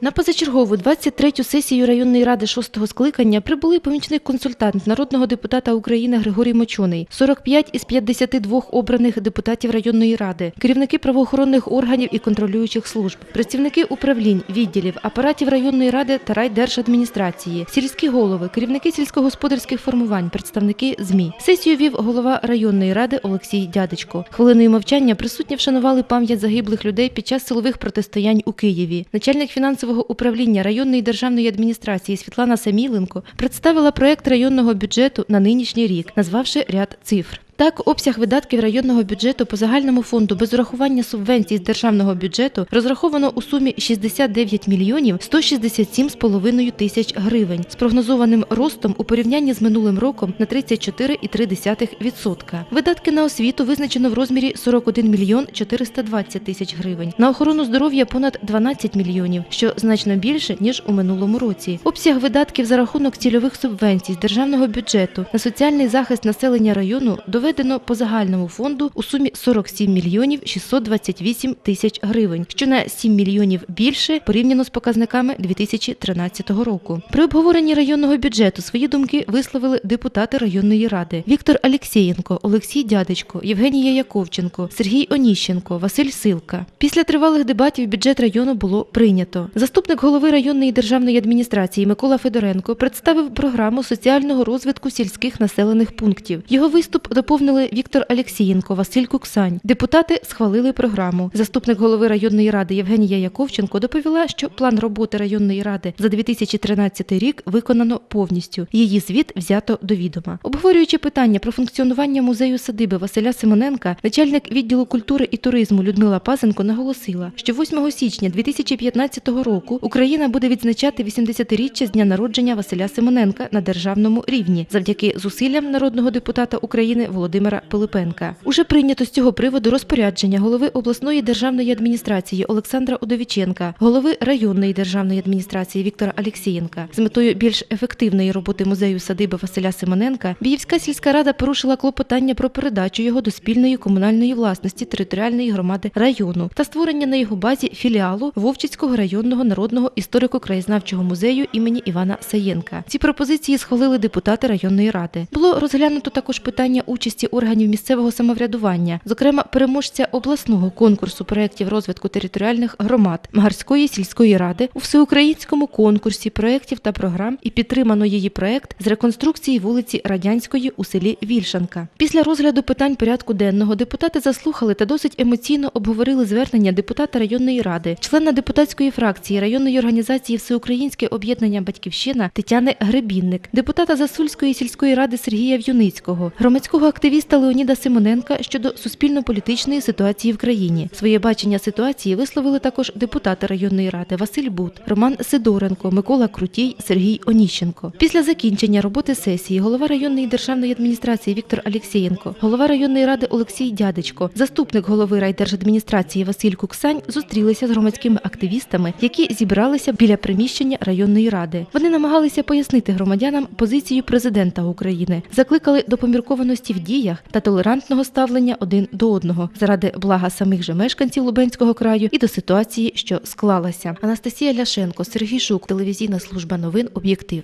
На позачергову 23-ю сесію районної ради 6-го скликання прибули помічник консультант народного депутата України Григорій Мочоний, 45 із 52 обраних депутатів районної ради, керівники правоохоронних органів і контролюючих служб, працівники управлінь, відділів, апаратів районної ради та райдержадміністрації, сільські голови, керівники сільськогосподарських формувань, представники ЗМІ. Сесію вів голова районної ради Олексій Дядечко. Хвилиною мовчання присутні вшанували пам'ять загиблих людей під час силових протистоянь у Києві. Начальник фінансового управління районної державної адміністрації Світлана Саміленко представила проект районного бюджету на нинішній рік, назвавши ряд цифр. Так, обсяг видатків районного бюджету по загальному фонду без урахування субвенцій з державного бюджету розраховано у сумі 69 мільйонів 167,5 тисяч гривень з прогнозованим ростом у порівнянні з минулим роком на 34,3%. Видатки на освіту визначено в розмірі 41 мільйон 420 тисяч гривень. На охорону здоров'я понад 12 мільйонів, що значно більше ніж у минулому році. Обсяг видатків за рахунок цільових субвенцій з державного бюджету на соціальний захист населення району доведено по загальному фонду у сумі 47 мільйонів 628 тисяч гривень, що на 7 мільйонів більше порівняно з показниками 2013 року. При обговоренні районного бюджету свої думки висловили депутати районної ради Віктор Алєксєєнко, Олексій Дядечко, Євгенія Яковченко, Сергій Оніщенко, Василь Силка. Після тривалих дебатів бюджет району було прийнято. Заступник голови районної державної адміністрації Микола Федоренко представив програму соціального розвитку сільських населених пунктів. Його виступ доповнили Віктор Алєксієнко, Василь Куксань. Депутати схвалили програму. Заступник голови районної ради Євгенія Яковченко доповіла, що план роботи районної ради за 2013 рік виконано повністю. Її звіт взято до відома. Обговорюючи питання про функціонування музею садиби Василя Симоненка, начальник відділу культури і туризму Людмила Пазенко наголосила, що 8 січня 2015 року Україна буде відзначати 80-річчя з дня народження Василя Симоненка на державному рівні завдяки зусиллям народного депутата України Володимира Пилипенка. Уже прийнято з цього приводу розпорядження голови обласної державної адміністрації Олександра Удовіченка, голови районної державної адміністрації Віктора Алєксієнка. З метою більш ефективної роботи музею садиби Василя Симоненка Біївська сільська рада порушила клопотання про передачу його до спільної комунальної власності територіальної громади району та створення на його базі філіалу Вовчицького районного народного історико-краєзнавчого музею імені Івана Саєнка. Ці пропозиції схвалили депутати районної ради. Було розглянуто також питання участі органів місцевого самоврядування, зокрема переможця обласного конкурсу проєктів розвитку територіальних громад Магарської сільської ради у всеукраїнському конкурсі проєктів та програм і підтримано її проєкт з реконструкції вулиці Радянської у селі Вільшанка. Після розгляду питань порядку денного депутати заслухали та досить емоційно обговорили звернення депутата районної ради, члена депутатської фракції районної організації Всеукраїнське об'єднання Батьківщина Тетяни Гребінник, депутата Засульської сільської ради Сергія В'юницького, громадського активіста Леоніда Симоненка щодо суспільно-політичної ситуації в країні. Своє бачення ситуації висловили також депутати районної ради Василь Бут, Роман Сидоренко, Микола Крутій, Сергій Оніщенко. Після закінчення роботи сесії голова районної державної адміністрації Віктор Алєксєєнко, голова районної ради Олексій Дядечко, заступник голови райдержадміністрації Василь Куксань зустрілися з громадськими активістами, які зібралися біля приміщення районної ради. Вони намагалися пояснити громадянам позицію президента України, закликали до поміркованості в діях та толерантного ставлення один до одного заради блага самих же мешканців Лубенського краю і до ситуації, що склалася. Анастасія Ляшенко, Сергій Шук, телевізійна служба новин Об'єктив.